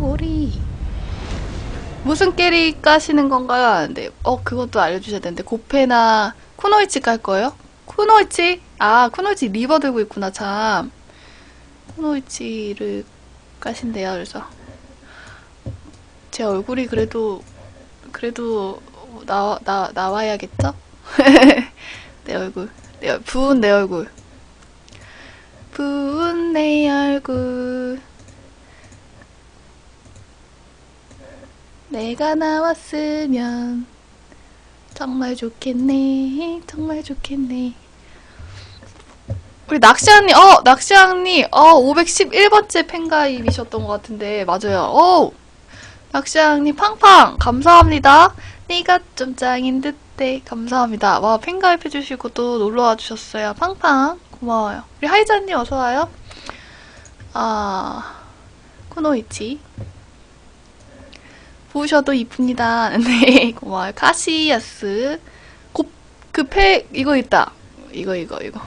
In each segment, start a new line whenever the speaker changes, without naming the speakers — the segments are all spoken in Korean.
소리. 무슨 깨리 까시는 건가요? 하는데, 어, 그것도 알려주셔야 되는데, 고페나 쿠노이치 깔 거예요? 쿠노이치? 아, 쿠노이치 리버 들고 있구나, 참. 쿠노이치를 까신대요, 그래서. 제 얼굴이 그래도, 그래도, 나, 나, 나와야겠죠? 내 얼굴. 내, 얼- 부은 내 얼굴. 부은 내 얼굴. 내가 나왔으면 정말 좋겠네. 정말 좋겠네. 우리 낚시왕님, 어, 낚시왕님, 어, 511번째 팬가입이셨던 것 같은데, 맞아요. 어, 낚시왕님, 팡팡, 감사합니다. 네가 좀 짱인 듯해. 감사합니다. 와, 팬가입 해주시고 또 놀러와 주셨어요. 팡팡, 고마워요. 우리 하이자님 어서와요. 아, 코노이치. 보셔도 이쁩니다. 네, 고마워요. 카시야스. 곱, 그 패, 이거 있다. 이거, 이거, 이거.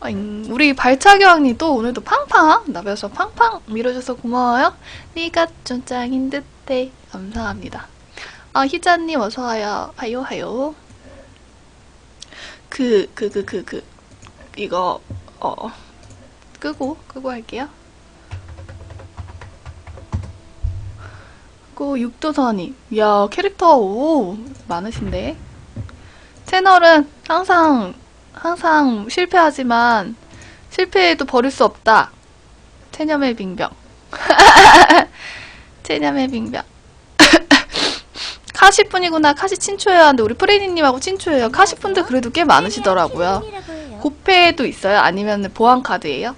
아잉, 우리 발차기왕님 또 오늘도 팡팡 나벼서 팡팡 밀어줘서 고마워요. 네가 좀 짱인 듯해. 감사합니다. 아, 희자님 어서 와요. 하요, 하요. 그, 그, 그, 그, 그, 이거, 어, 끄고, 끄고 할게요. 고 육도선이. 이야 캐릭터 오 많으신데. 채널은 항상 항상 실패하지만 실패해도 버릴 수 없다. 체념의 빙병. 체념의 빙병. 카시뿐이구나. 카시 친추해야 하는데 우리 프레니님하고 친추해요. 카시분들 그래도 꽤 많으시더라고요. 고페도 있어요? 아니면 보안 카드예요?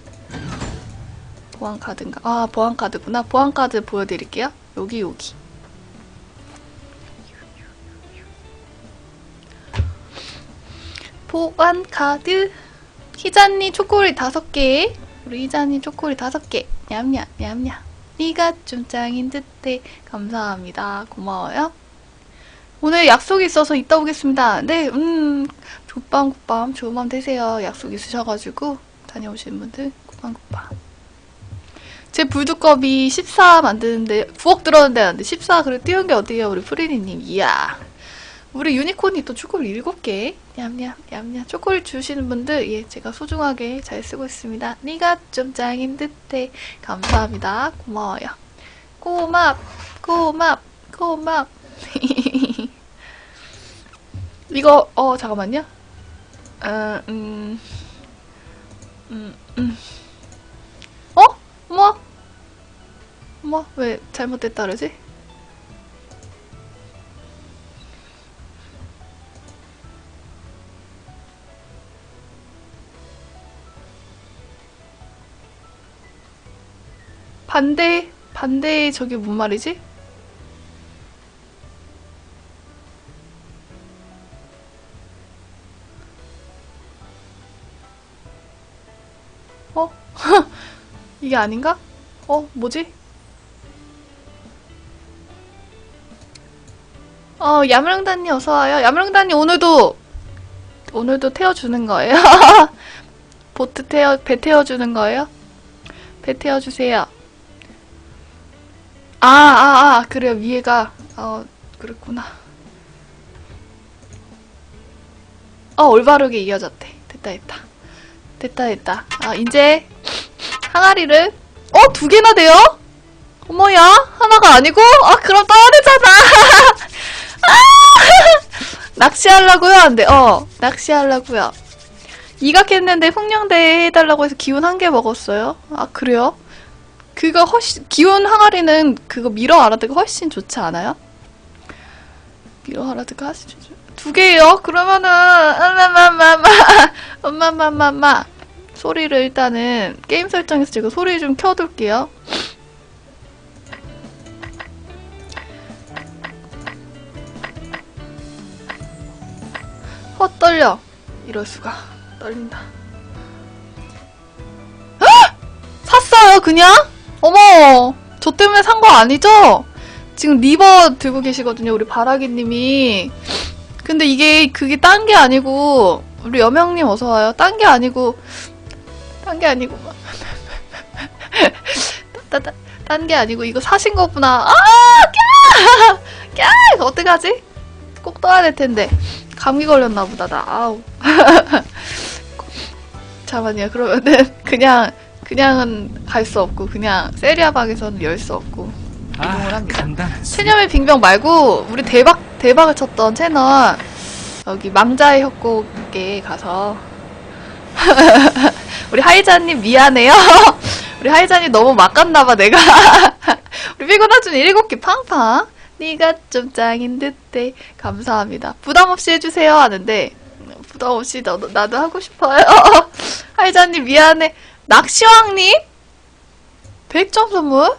보안 카드인가? 아 보안 카드구나. 보안 카드 보여드릴게요 여기 여기. 보안 카드. 희자님 초콜릿 다섯 개. 우리 희자님 초콜릿 다섯 개. 냠냠 냠냠. 네가 좀 짱인 듯해. 감사합니다. 고마워요. 오늘 약속이 있어서 이따 오겠습니다. 네 음 굿밤 굿밤 좋은 밤 되세요. 약속 있으셔가지고 다녀오시는 분들 굿밤 굿밤 제 불두꺼비 14 만드는데 9억 들었는데 14 그래 띄운 게 어디예요 우리 프리니님? 이야. 우리 유니콘이 또 초콜릿 7개? 냠냠 냠냠. 초콜릿 주시는 분들 예 제가 소중하게 잘 쓰고 있습니다. 네가 좀 짱인 듯해. 감사합니다. 고마워요. 고맙 고맙 고맙. 이거 어 잠깐만요. 어, 음, 음, 음. 어머, 왜 잘못됐다 그러지? 반대, 반대, 저게 뭔 말이지? 어? 이게 아닌가? 어, 뭐지? 어, 야무랑단님 어서와요. 야무랑단님 오늘도, 오늘도 태워주는 거예요? 보트 태워, 배 태워주는 거예요? 배 태워주세요. 아, 아, 아, 그래요. 위에가, 어, 그렇구나. 어, 올바르게 이어졌대. 됐다, 됐다. 됐다, 됐다. 아, 이제, 항아리를, 어, 두 개나 돼요? 어머야, 하나가 아니고? 아, 그럼 떠야 되잖아. 아! 낚시하려고요? 안 돼. 어, 낚시하려고요. 이각했는데 풍령대 해달라고 해서 기운 한 개 먹었어요. 아, 그래요? 그거 훨씬, 기운 항아리는 그거 미러 알아듣가 훨씬 좋지 않아요? 미러 알아듣가 훨씬 좋죠. 두 개요? 그러면은, 엄마마마마, 엄마마마마. 소리를 일단은 게임 설정에서 제가 소리 좀 켜둘게요. 헛 떨려. 이럴 수가 떨린다. 헉! 샀어요 그냥? 어머 저 때문에 산 거 아니죠? 지금 리버 들고 계시거든요 우리 바라기님이. 근데 이게 그게 딴 게 아니고 우리 여명님 어서 와요. 딴 게 아니고 딴 게 아니고 딴 게 아니고 이거 사신 거구나. 아, 꺄! 꺄! 어떡하지? 꼭 떠야 될 텐데. 감기 걸렸나 보다, 나. 아우. 잠깐만요. 그러면은 그냥 그냥은 갈 수 없고 그냥 세리아 방에서는 열 수 없고 이동을 합니다.
간단한 수.
체념의 빙병 말고 우리 대박 대박을 쳤던 채널 여기 망자의 협곡에 가서 우리 하이자님 미안해요. 우리 하이자님 너무 막 갔나봐 내가. 우리 피곤하준 일곱 개 팡팡. 네가 좀 짱인 듯해. 감사합니다. 부담 없이 해주세요 하는데 부담 없이 나도, 나도 하고 싶어요. 하이자님 미안해. 낚시왕님 100점 선물.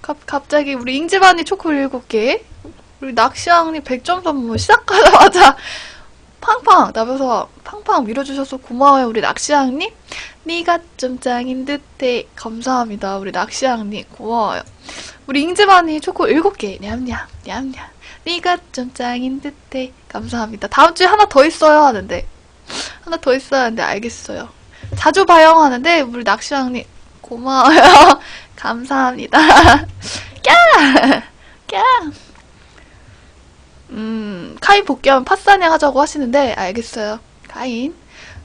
갑, 갑자기 우리 잉지반이 초콜릿 7개. 우리 낚시왕님 100점 선물 시작하자마자 팡팡 나면서 팡팡 밀어주셔서 고마워요 우리 낚시왕님. 네가 좀 짱인 듯해. 감사합니다 우리 낚시왕님 고마워요. 우리 잉지반이 초코 7개 냠냠 냠냠. 네가 좀 짱인 듯해. 감사합니다. 다음 주에 하나 더 있어요 하는데 하나 더 있어야 하는데 알겠어요. 자주 봐요 하는데 우리 낚시왕님 고마워요. 감사합니다. 꺄! 꺄! 음, 카인 복귀하면 팥사냥 하자고 하시는데, 알겠어요. 카인.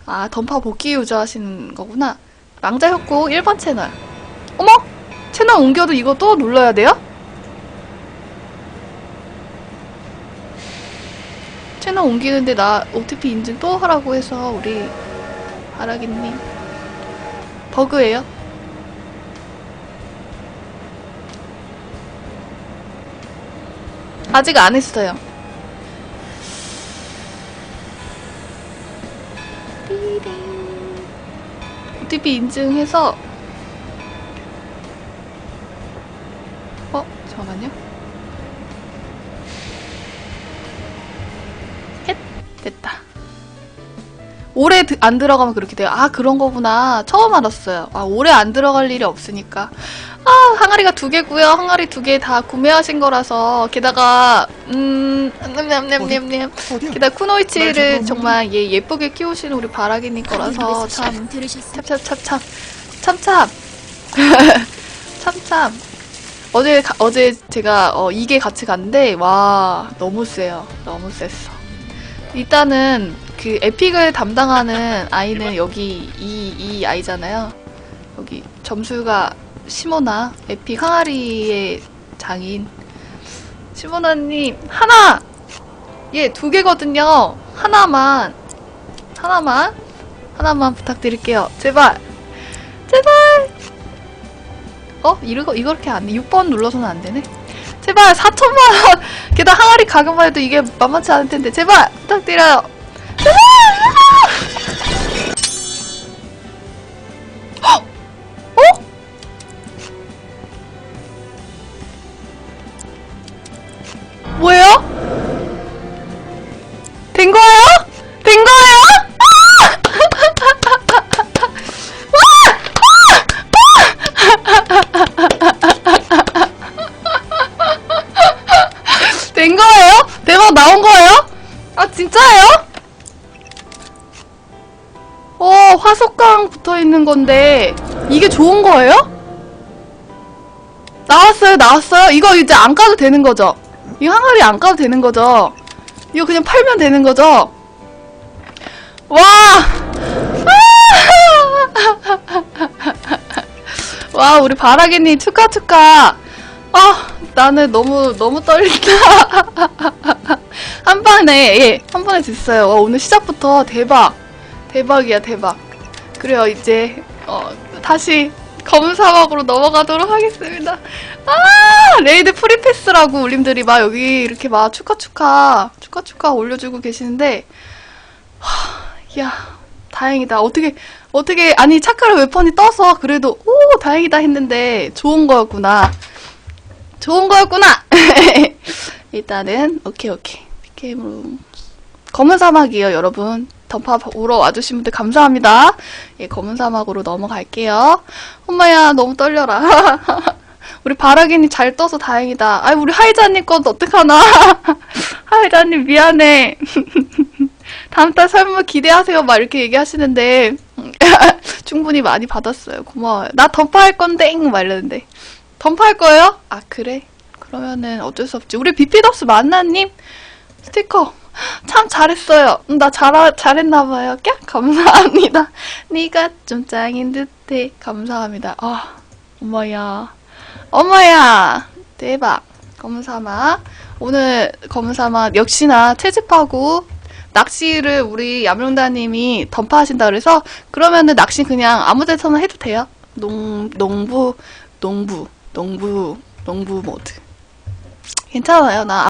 아, 던파 복귀 유저 하시는 거구나. 망자 협곡 1번 채널. 어머! 채널 옮겨도 이거 또 눌러야 돼요? 채널 옮기는데 나 OTP 인증 또 하라고 해서 우리 아라기님 버그예요? 아직 안 했어요. OTP 인증해서 오래 드- 안 들어가면 그렇게 돼요. 아, 그런 거구나. 처음 알았어요. 아, 오래 안 들어갈 일이 없으니까. 아, 항아리가 두 개고요. 항아리 두 개 다 구매하신 거라서 게다가 음, 냠냠냠냠냠.
어디야?
게다가 쿠노이치를
말
정말 예, 예쁘게 키우시는 우리 바라기님 거라서 참 참참참참 참참 참참 어제 가- 어제 제가 어, 이게 같이 갔는데 와 너무 세요 너무 셌어 일단은 그 에픽을 담당하는 아이는 여기 이, 이 아이잖아요. 여기 점수가 시모나 에픽 항아리의 장인. 시모나님 하나! 예 두 개거든요. 하나만. 하나만. 하나만 부탁드릴게요. 제발. 제발! 어? 이거, 이렇게 안 돼. 6번 눌러서는 안 되네. 제발, 4천만원! 게다가 항아리 가격만 해도 이게 만만치 않을 텐데. 제발! 부탁드려요. 헉! 어? 뭐예요? 진짜예요? 어 화석강 붙어 있는 건데 이게 좋은 거예요? 나왔어요 나왔어요 이거 이제 안 까도 되는 거죠? 이 항아리 안 까도 되는 거죠? 이거 그냥 팔면 되는 거죠? 와! 와 우리 바라기님 축하 축하 아 나는 너무 너무 떨린다 한 번에 예, 한 번에 됐어요. 와, 오늘 시작부터 대박. 대박이야 대박. 그래요 이제 어, 다시 검은 사막으로 넘어가도록 하겠습니다. 아 레이드 프리패스라고 울림들이 막 여기 이렇게 막 축하 축하 축하 축하 올려주고 계시는데 하, 야 다행이다. 어떻게 어떻게 아니 차크라 웨펀이 떠서 그래도 오 다행이다 했는데 좋은 거였구나. 좋은 거였구나. 일단은 오케이 오케이 게임으로 검은 사막이에요 여러분 던파 보러 와주신 분들 감사합니다 예 검은 사막으로 넘어갈게요 엄마야 너무 떨려라 우리 바라기님 잘 떠서 다행이다 아이 우리 하이자님 건 어떡하나 하이자님 미안해 다음 달 설마 기대하세요 막 이렇게 얘기하시는데 충분히 많이 받았어요. 고마워요. 나 던파할 건데, 막 이러는데. 던파할 거예요? 아, 그래? 그러면은 어쩔 수 없지. 우리 비피덕스 만나님? 스티커. 참 잘했어요. 음, 나 잘, 잘했나봐요. 깍! 감사합니다. 네가 좀 짱인 듯해. 감사합니다. 아, 어머야. 어머야! 대박. 검사마. 오늘 검사마 역시나 채집하고 낚시를 우리 얌룡다님이 던파하신다 그래서 그러면은 낚시 그냥 아무 데서나 해도 돼요. 농, 농부, 농부, 농부, 농부 모드. 괜찮아요. 나